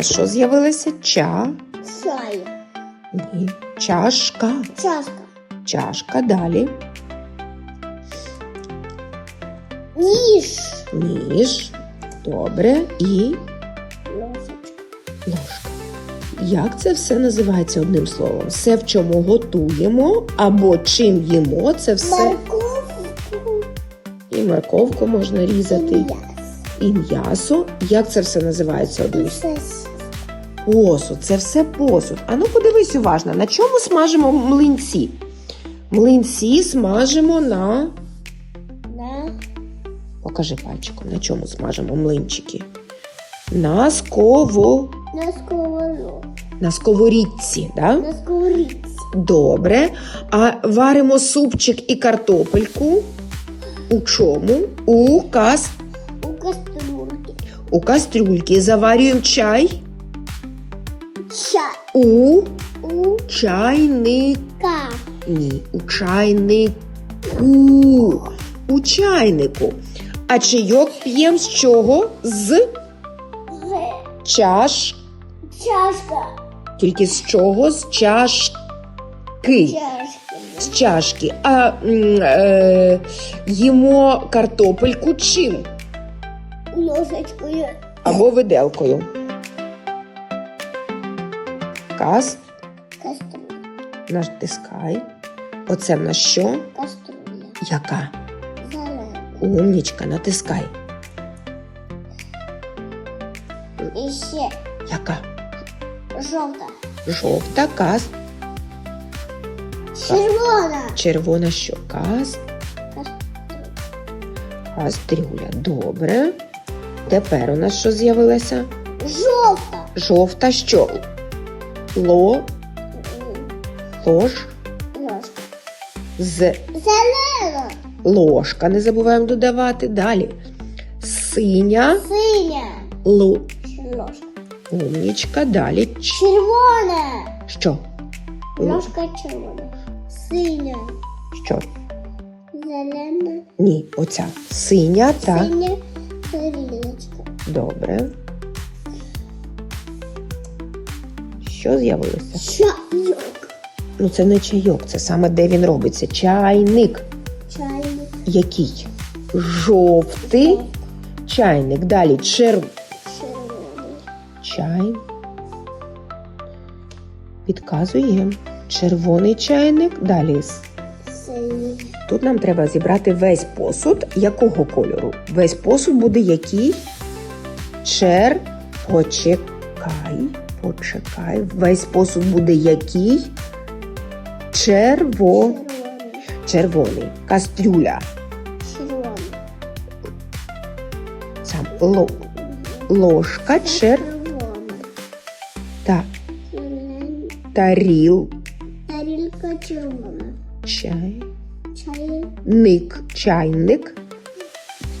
нас що з'явилося? Ча. Чай. Ні. Чашка. Чашка. Чашка. Далі. Ніж. Ніж. Добре. І Ложечка. ложка. Як це все називається одним словом? Все, в чому готуємо або чим їмо, це все. Морковку. І морковку можна різати, М'ясо. і м'ясо. Як це все називається одним словом? Посуд, це все посуд. А ну подивись уважно, на чому смажимо млинці? Млинці смажимо на. На Покажи пальчиком, на чому смажимо млинчики? На сково... на сковородку. на сковорідці, да? На сковорідці. Добре. А варимо супчик і картопельку. У чому? У, кас... У кастрюльки. у кастрюльки. Заварюємо чай Чай. у У чайник. ка. Ні, у чайнику. У чайнику. А чайок п'ємо з чого? З З. чаш. Чашка. Тільки з чого? З чашки. Чашка. З чашки. А м, е, їмо картопельку чим? Ложечкою. Або виделкою. Кас. Кастрюля. Натискай. Оце в нас що? Кастрюля. Яка? Зелена. Умнічка, натискай. І ще Яка? жовта. Жовта кас. Червона. Червона що? Кас. Кастрюля. Добре. Тепер у нас що з'явилося? Жовта. Жовта що? Ло. Лож. Ложка. З. Зелена. Ложка. Не забуваємо додавати. Далі. Синя. Синя. Лу. Ложка. Умнічка. Далі. Ч. Червона. Що? Л- Ложка червона. Синя. Що? Зелена. Ні, оця. Синя та. Синя. Тарілочка. Добре. Що з'явилося? Чайок. Ну, це не чайок, це саме де він робиться. Чайник. Чайник. Який? Жовтий чайник. Далі чер... Червоний. чай. Підказуємо. Червоний чайник. Далі. Синій. Тут нам треба зібрати весь посуд. Якого кольору? Весь посуд буде який? Чер. Почекай. Почекай. Весь посуд буде який? Черво. Червоний. Червоний. Кастрюля. Червоний. Сам ло, ложка, чер Червоний. та таріл, Тарілка червона. чай, Чайник. ник, чайник,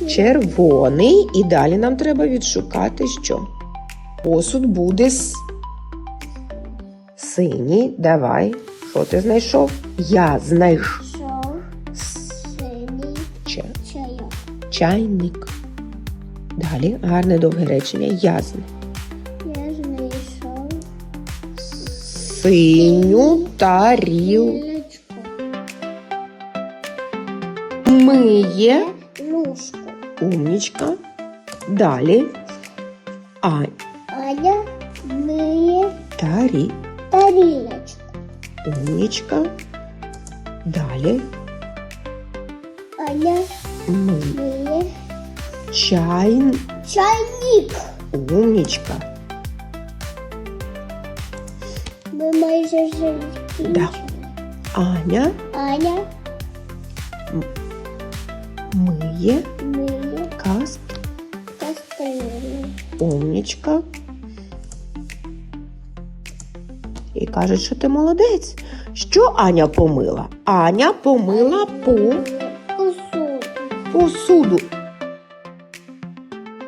червоний. І далі нам треба відшукати, що посуд буде с... синій. Давай. Що ти знайшов? Я знайшов Шов. Синій. ча- Чайок. чайник. Далі гарне довге речення. Я зна- Я знайшов. синю таріл. Тарілочку. Миє. Ложку. Умнічка. Далі. А, Аня миє тарі. тарілочку. Умнічка. Далі. Аня Ми. миє Чай. чайник. Умнічка. Ми майже вже Да. закінчили. Аня Аня миє. миє Кас. кастрюлю. Умнічка. І каже, що ти молодець. Що Аня помила? Аня помила по Посуду. посуду.